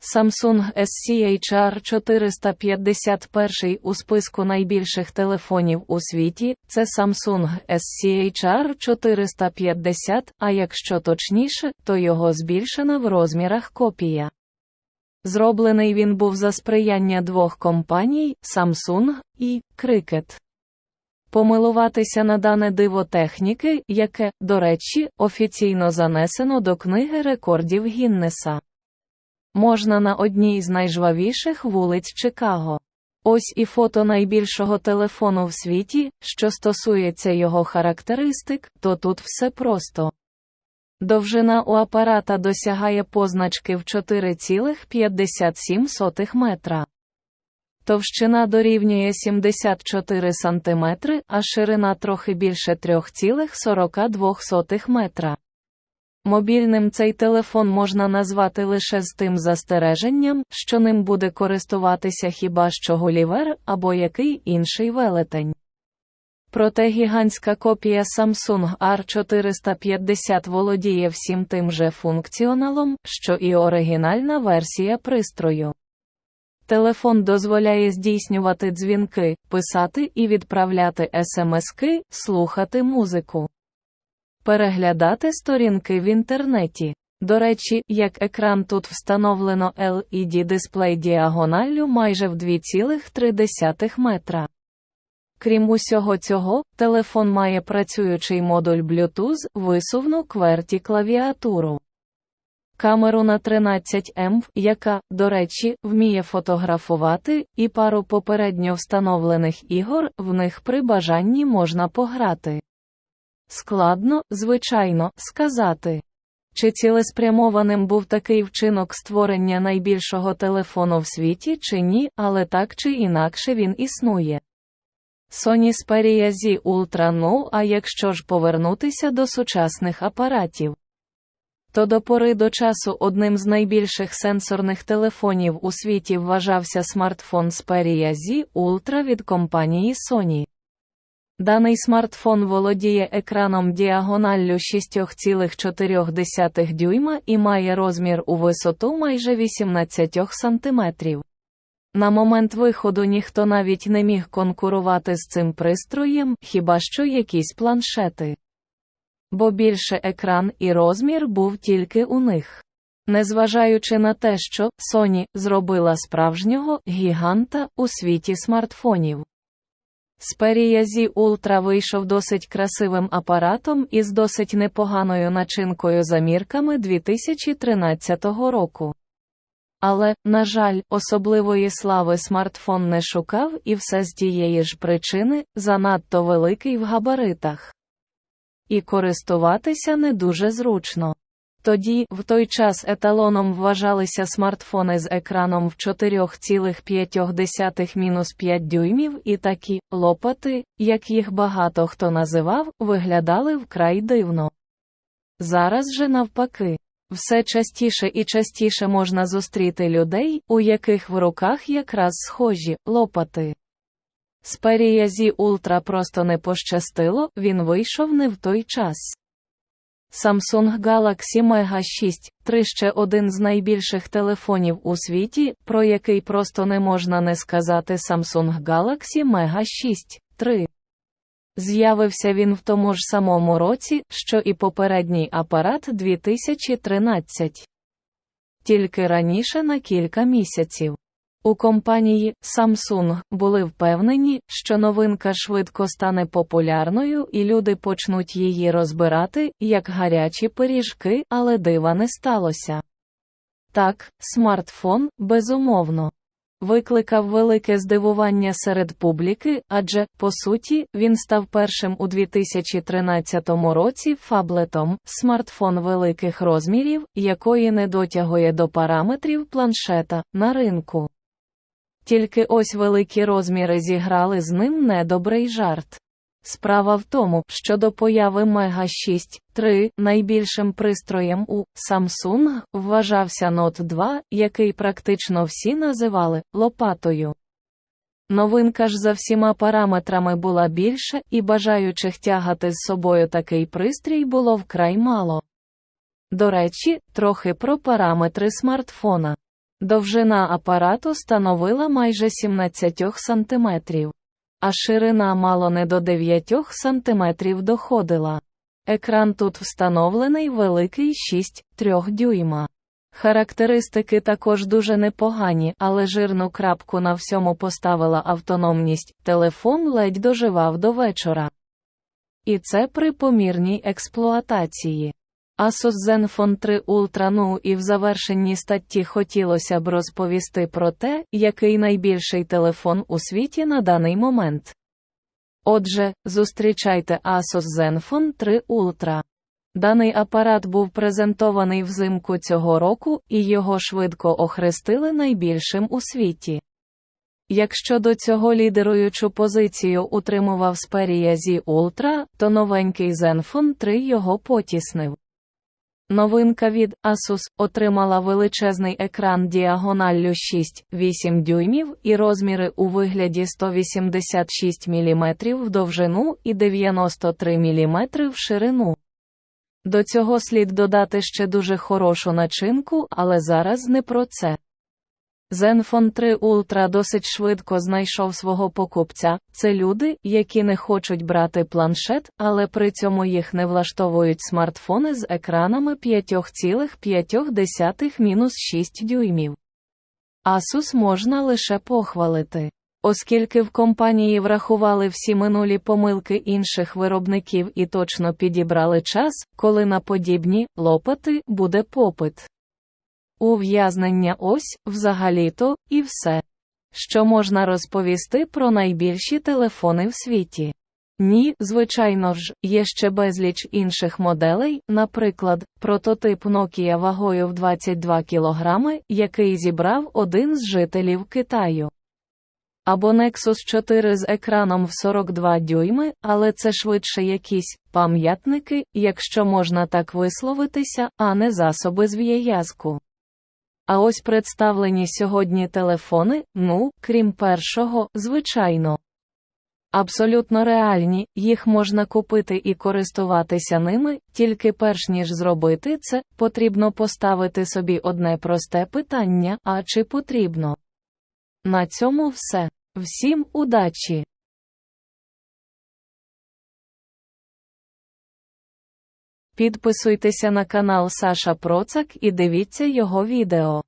Samsung SCHR 451 у списку найбільших телефонів у світі це Samsung SCHR 450, а якщо точніше, то його збільшена в розмірах копія. Зроблений він був за сприяння двох компаній Samsung і Cricket. Помилуватися на дане диво техніки, яке, до речі, офіційно занесено до книги рекордів Гіннеса. Можна на одній з найжвавіших вулиць Чикаго. Ось і фото найбільшого телефону в світі, що стосується його характеристик, то тут все просто. Довжина у апарата досягає позначки в 4,57 метра. Товщина дорівнює 74 см, а ширина трохи більше 3,42 метра. Мобільним цей телефон можна назвати лише з тим застереженням, що ним буде користуватися хіба що Гулівер або який інший велетень. Проте гігантська копія Samsung R450 володіє всім тим же функціоналом, що і оригінальна версія пристрою. Телефон дозволяє здійснювати дзвінки, писати і відправляти смски, слухати музику, переглядати сторінки в інтернеті. До речі, як екран тут встановлено LED дисплей діагоналлю майже в 2,3 метра. Крім усього цього, телефон має працюючий модуль Bluetooth, висувну кверті клавіатуру. Камеру на 13 м, яка, до речі, вміє фотографувати, і пару попередньо встановлених ігор в них при бажанні можна пограти. Складно, звичайно, сказати. Чи цілеспрямованим був такий вчинок створення найбільшого телефону в світі чи ні, але так чи інакше він існує. Sony Xperia Z Ultra No, а якщо ж повернутися до сучасних апаратів, то до пори до часу одним з найбільших сенсорних телефонів у світі вважався смартфон Xperia Z Ultra від компанії Sony. Даний смартфон володіє екраном діагоналлю 6,4 дюйма і має розмір у висоту майже 18 см. На момент виходу ніхто навіть не міг конкурувати з цим пристроєм, хіба що якісь планшети. Бо більше екран і розмір був тільки у них. Незважаючи на те, що Sony зробила справжнього гіганта у світі смартфонів. Xperia Z Ultra вийшов досить красивим апаратом із досить непоганою начинкою за мірками 2013 року. Але, на жаль, особливої слави смартфон не шукав і все з тієї ж причини занадто великий в габаритах. І користуватися не дуже зручно. Тоді, в той час еталоном вважалися смартфони з екраном в 4,5-5 дюймів і такі лопати, як їх багато хто називав, виглядали вкрай дивно. Зараз же навпаки. Все частіше і частіше можна зустріти людей, у яких в руках якраз схожі лопати. Z Ultra просто не пощастило, він вийшов не в той час. Samsung Galaxy Mega 6 3 ще один з найбільших телефонів у світі, про який просто не можна не сказати Samsung Galaxy Mega 6 3. З'явився він в тому ж самому році, що і попередній апарат 2013. Тільки раніше на кілька місяців. У компанії Samsung були впевнені, що новинка швидко стане популярною і люди почнуть її розбирати, як гарячі пиріжки, але дива не сталося. Так, смартфон, безумовно викликав велике здивування серед публіки, адже, по суті, він став першим у 2013 році фаблетом, смартфон великих розмірів, якої не дотягує до параметрів планшета на ринку. Тільки ось великі розміри зіграли з ним недобрий жарт. Справа в тому, що до появи Mega 6 3 найбільшим пристроєм у Samsung вважався Note 2, який практично всі називали лопатою. Новинка ж за всіма параметрами була більша, і бажаючих тягати з собою такий пристрій було вкрай мало. До речі, трохи про параметри смартфона. Довжина апарату становила майже 17 см, а ширина мало не до 9 см доходила. Екран тут встановлений великий 6,3 дюйма. Характеристики також дуже непогані, але жирну крапку на всьому поставила автономність, телефон ледь доживав до вечора. І це при помірній експлуатації. Asus Zenfone 3 Ultra ну і в завершенні статті хотілося б розповісти про те, який найбільший телефон у світі на даний момент. Отже, зустрічайте Asus Zenfone 3 Ultra. Даний апарат був презентований взимку цього року, і його швидко охрестили найбільшим у світі. Якщо до цього лідеруючу позицію утримував Xperia Z Ultra, то новенький Zenfone 3 його потіснив. Новинка від Asus отримала величезний екран діагоналлю 6-8 дюймів і розміри у вигляді 186 мм в довжину і 93 мм в ширину. До цього слід додати ще дуже хорошу начинку, але зараз не про це. Zenfone 3 Ultra досить швидко знайшов свого покупця. Це люди, які не хочуть брати планшет, але при цьому їх не влаштовують смартфони з екранами 5,5-6 дюймів. Asus можна лише похвалити. Оскільки в компанії врахували всі минулі помилки інших виробників і точно підібрали час, коли на подібні лопати буде попит. Ув'язнення ось, взагалі-то, і все. Що можна розповісти про найбільші телефони в світі? Ні, звичайно ж, є ще безліч інших моделей, наприклад, прототип Nokia вагою в 22 кг, який зібрав один з жителів Китаю. Або Nexus 4 з екраном в 42 дюйми, але це швидше якісь пам'ятники, якщо можна так висловитися, а не засоби зв'язку. А ось представлені сьогодні телефони, ну, крім першого, звичайно. Абсолютно реальні, їх можна купити і користуватися ними, тільки перш ніж зробити це, потрібно поставити собі одне просте питання: а чи потрібно? На цьому все. Всім удачі! Підписуйтеся на канал Саша Процак і дивіться його відео.